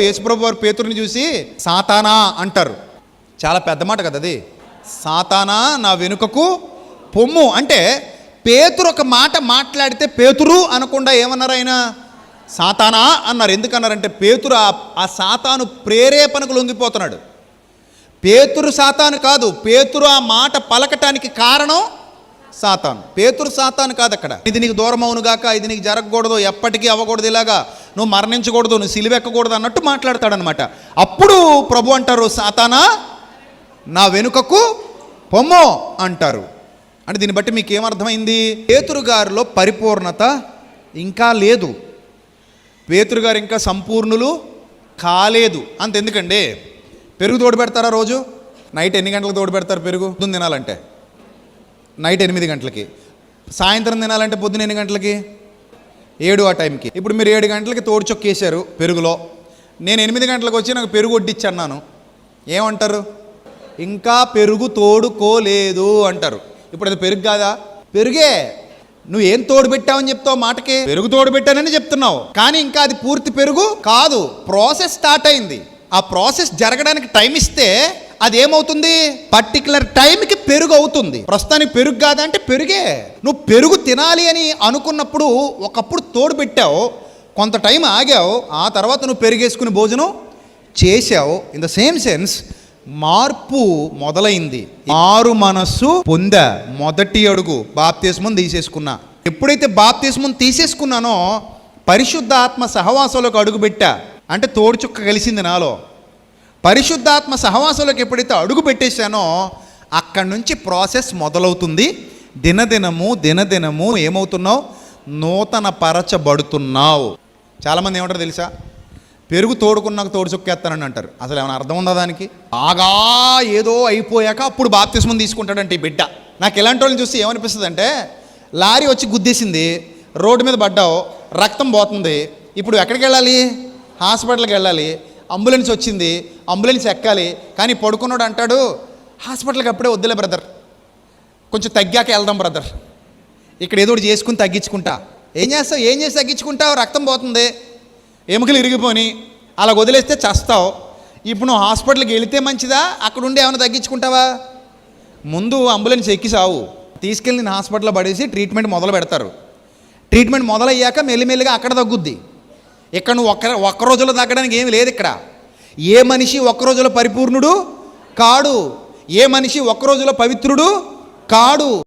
యేసుప్రభు వారు పేతురుని చూసి సాతానా అంటారు. చాలా పెద్ద మాట కదా అది. సాతానా నా వెనుకకు పొమ్ము. అంటే పేతురు ఒక మాట మాట్లాడితే పేతురు అనకుండా ఏమన్నారు ఆయన? సాతానా అన్నారు. ఎందుకన్నారంటే పేతురు ఆ- ఆ సాతాను ప్రేరేపణకు లొంగిపోతున్నాడు. పేతురు సాతాను కాదు పేతురు ఆ మాట పలకటానికి కారణం సాతాను. పేతురు సాతాను కాదు అక్కడ ఇది నీకు దూరం అవునుగాక ఇది నీకు జరగకూడదు ఎప్పటికీ అవ్వకూడదు ఇలాగా. నువ్వు మరణించకూడదు నువ్వు సిలివెక్కకూడదు అన్నట్టు మాట్లాడతాడనమాట. అప్పుడు ప్రభు అంటారు సాతానా నా వెనుకకు పొమ్మో అంటారు. అంటే దీన్ని బట్టి మీకు ఏమర్థమైంది? పేతురు గారిలో పరిపూర్ణత ఇంకా లేదు. పేతురు గారు ఇంకా సంపూర్ణులు కాలేదు. అంత ఎందుకండి పెరుగు తోడు పెడతారా రోజు? నైట్ ఎన్ని గంటలకు తోడు పెడతారు పెరుగు? పొద్దున్న తినాలంటే. నైట్ ఎనిమిది గంటలకి. సాయంత్రం తినాలంటే పొద్దున ఎన్ని గంటలకి? ఏడు ఆ టైంకి. ఇప్పుడు మీరు ఏడు గంటలకి తోడు చొక్కేశారు పెరుగులో. నేను ఎనిమిది గంటలకు వచ్చి నాకు పెరుగు వడ్డిచ్చన్నాను ఏమంటారు? ఇంకా పెరుగు తోడుకోలేదు అంటారు. ఇప్పుడు అది పెరుగు కాదా? పెరుగే. నువ్వు ఏం తోడు పెట్టావని చెప్తావు మాటకి? పెరుగు తోడు పెట్టానని చెప్తున్నావు. కానీ ఇంకా అది పూర్తి పెరుగు కాదు. ప్రాసెస్ స్టార్ట్ అయింది. ఆ ప్రాసెస్ జరగడానికి టైం ఇస్తే అది ఏమవుతుంది పర్టికులర్ టైంకి పెరుగు అవుతుంది ప్రస్తుతానికి పెరుగు కాదంటే పెరుగే. నువ్వు పెరుగు తినాలి అని అనుకున్నప్పుడు ఒకప్పుడు తోడు పెట్టావు. కొంత టైం ఆగావు. ఆ తర్వాత నువ్వు పెరిగేసుకుని భోజనం చేశావు. ఇన్ ద సేమ్ సెన్స్ మార్పు మొదలైంది. మారు మనస్సు పొందా. మొదటి అడుగు బాప్తిస్మం తీసేసుకున్నా. ఎప్పుడైతే బాప్తిస్మం తీసేసుకున్నానో పరిశుద్ధ ఆత్మ సహవాసంలోకి అడుగు పెట్టా. అంటే తోడుచుక్క కలిసింది నాలో. పరిశుద్ధాత్మ సహవాసంలోకి ఎప్పుడైతే అడుగు పెట్టేశానో అక్కడి నుంచి ప్రాసెస్ మొదలవుతుంది. దినదినము దినదినము ఏమవుతున్నావు? నూతన పరచబడుతున్నావు. చాలామంది ఏమంటారు తెలుసా? పెరుగు తోడుకున్నాక తోడు చుక్కేస్తానని అంటారు. అసలు ఏమైనా అర్థం ఉందా దానికి? బాగా ఏదో అయిపోయాక అప్పుడు బాప్తిస్మం తీసుకుంటాడంటే ఈ బిడ్డ. నాకు ఇలాంటి వాళ్ళని చూసి ఏమనిపిస్తుంది అంటే లారీ వచ్చి గుద్దేసింది రోడ్డు మీద పడ్డావు రక్తం పోతుంది. ఇప్పుడు ఎక్కడికి వెళ్ళాలి? హాస్పిటల్కి వెళ్ళాలి. అంబులెన్స్ వచ్చింది అంబులెన్స్ ఎక్కాలి. కానీ పడుకున్నాడు అంటాడు హాస్పిటల్కి అప్పుడే వద్దులే బ్రదర్. కొంచెం తగ్గాక వెళ్దాం బ్రదర్. ఇక్కడ ఏదో ఒకటి చేసుకుని తగ్గించుకుంటా. ఏం చేస్తావు? ఏం చేసి తగ్గించుకుంటావు? రక్తం పోతుంది. ఎముకలు ఇరిగిపోని. అలా వదిలేస్తే చస్తావు. ఇప్పుడు నువ్వు హాస్పిటల్కి వెళితే మంచిదా? అక్కడ ఉండి ఏమైనా తగ్గించుకుంటావా? ముందు అంబులెన్స్ ఎక్కి సావు తీసుకెళ్ళి నేను హాస్పిటల్లో పడేసి ట్రీట్మెంట్ మొదలు పెడతారు. ట్రీట్మెంట్ మొదలయ్యాక మెల్లిమెల్లిగా అక్కడ తగ్గుద్ది. ఇక్కడ నువ్వు ఒక్క ఒక్క రోజులో తగ్గడానికి ఏమి లేదు ఇక్కడ. ఏ మనిషి ఒక్క రోజులో పరిపూర్ణుడు? కాడు. ఏ మనిషి ఒక్క రోజులో పవిత్రుడు? కాడు.